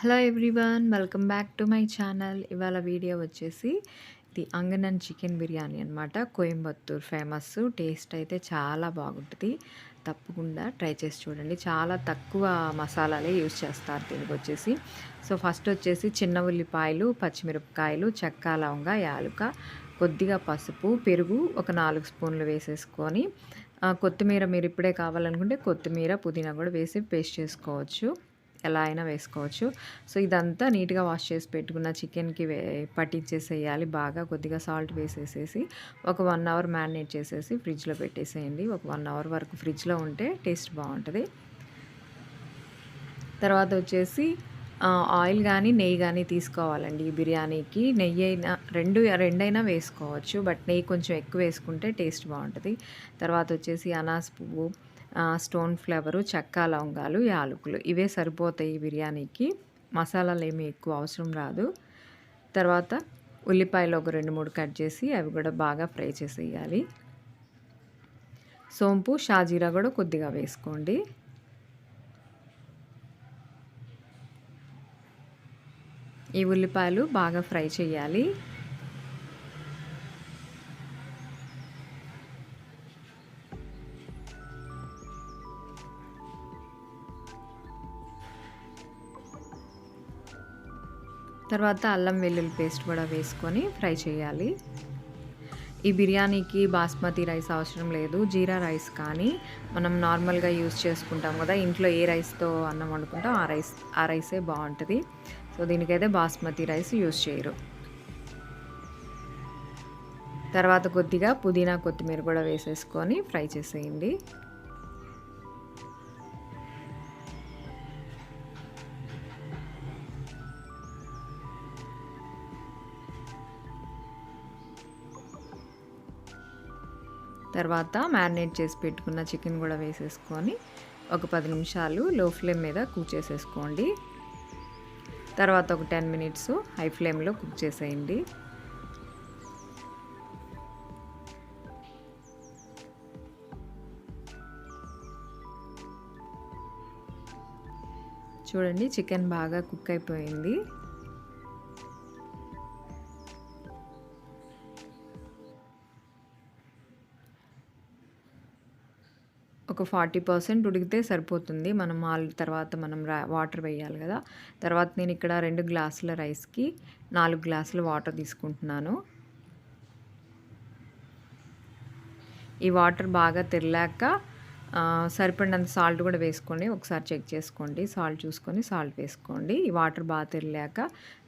Hello everyone welcome back to my channel. ఇవాళ video వచ్చేసి ఇది అంగనన్ చికెన్ బిర్యానీ అనమాట కోయంబత్తూర్ ఫేమస్ టేస్ట్ అయితే చాలా బాగుంటుంది. తప్పకుండా ట్రై చేసి చూడండి. చాలా తక్కువ మసాలాలే యూస్ చేస్తారు దీనికి వచ్చేసి. సో ఫస్ట్ వచ్చేసి చిన్న ఉల్లిపాయలు పచ్చిమిరపకాయలు చెక్క లవంగ యాలుక కొద్దిగా పసుపు పెరుగు ఒక నాలుగు స్పూన్లు వేసేసుకొని కొత్తిమీర మీరు ఇప్పుడే కావాలనుకుంటే కొత్తిమీర పుదీనా కూడా వేసి పేస్ట్ చేసుకోవచ్చు. ఎలా అయినా వేసుకోవచ్చు. సో ఇదంతా నీట్గా వాష్ చేసి పెట్టుకున్న చికెన్కి వే పట్టించేసేయాలి. బాగా కొద్దిగా సాల్ట్ వేసేసేసి ఒక వన్ అవర్ మ్యారినేట్ చేసేసి ఫ్రిడ్జ్లో పెట్టేసేయండి. ఒక వన్ అవర్ వరకు ఫ్రిడ్జ్లో ఉంటే టేస్ట్ బాగుంటుంది. తర్వాత వచ్చేసి ఆయిల్ కానీ నెయ్యి కానీ తీసుకోవాలండి. ఈ బిర్యానీకి నెయ్యి అయినా రెండు రెండైనా వేసుకోవచ్చు. బట్ నెయ్యి కొంచెం ఎక్కువ వేసుకుంటే టేస్ట్ బాగుంటుంది. తర్వాత వచ్చేసి అనాస్ పువ్వు స్టోన్ ఫ్లేవరు చెక్క లవంగాలు యాలకులు. ఇవే సరిపోతాయి ఈ బిర్యానీకి. మసాలాలు ఏమీ ఎక్కువ అవసరం రాదు. తర్వాత ఉల్లిపాయలు ఒక రెండు మూడు కట్ చేసి అవి కూడా బాగా ఫ్రై చేసేయాలి. సోంపు షాజీరా కూడా కొద్దిగా వేసుకోండి. ఈ ఉల్లిపాయలు బాగా ఫ్రై చేయాలి. తర్వాత అల్లం వెల్లుల్లి పేస్ట్ కూడా వేసుకొని ఫ్రై చేయాలి. ఈ బిర్యానీకి బాస్మతి రైస్ అవసరం లేదు జీరా రైస్ కానీ మనం నార్మల్గా యూస్ చేసుకుంటాం కదా ఇంట్లో ఏ రైస్తో అన్నం వండుకుంటాం ఆ రైస్ ఆ రైసే బాగుంటుంది. సో దీనికైతే బాస్మతి రైస్ యూస్ చేయరు. తర్వాత కొద్దిగా పుదీనా కొత్తిమీర కూడా వేసేసుకొని ఫ్రై చేసేయండి. తర్వాత మ్యారినేట్ చేసి పెట్టుకున్న చికెన్ కూడా వేసేసుకొని ఒక పది నిమిషాలు లో ఫ్లేమ్ మీద కుక్ చేసేసుకోండి. తర్వాత ఒక టెన్ మినిట్స్ హై ఫ్లేమ్లో కుక్ చేసేయండి. చూడండి చికెన్ బాగా కుక్ అయిపోయింది. ఒక ఫార్టీ పర్సెంట్ ఉడికితే సరిపోతుంది. మనం ఆల్ తర్వాత మనం వాటర్ వేయాలి కదా. తర్వాత నేను ఇక్కడ రెండు గ్లాసుల రైస్కి నాలుగు గ్లాసుల వాటర్ తీసుకుంటున్నాను. ఈ వాటర్ బాగా తెరలేక సరిపడినంత సాల్ట్ కూడా వేసుకోండి ఒకసారి చెక్ చేసుకోండి. సాల్ట్ చూసుకొని సాల్ట్ వేసుకోండి. ఈ వాటర్ బాగా తెరలేక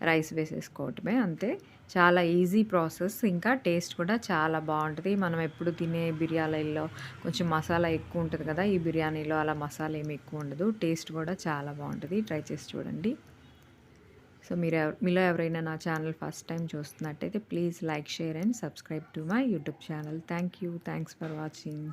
రైస్ వేసేసుకోవటమే అంతే. చాలా ఈజీ ప్రాసెస్. ఇంకా టేస్ట్ కూడా చాలా బాగుంటుంది. మనం ఎప్పుడు తినే బిర్యానీలో కొంచెం మసాలా ఎక్కువ ఉంటుంది కదా ఈ బిర్యానీలో అలా మసాలా ఏమి ఎక్కువ ఉండదు. టేస్ట్ కూడా చాలా బాగుంటుంది. ట్రై చేసి చూడండి. సో మీరు మీలో ఎవరైనా నా ఛానల్ ఫస్ట్ టైం చూస్తున్నట్టయితే please like share and subscribe to my YouTube channel. Thank you. Thanks for watching.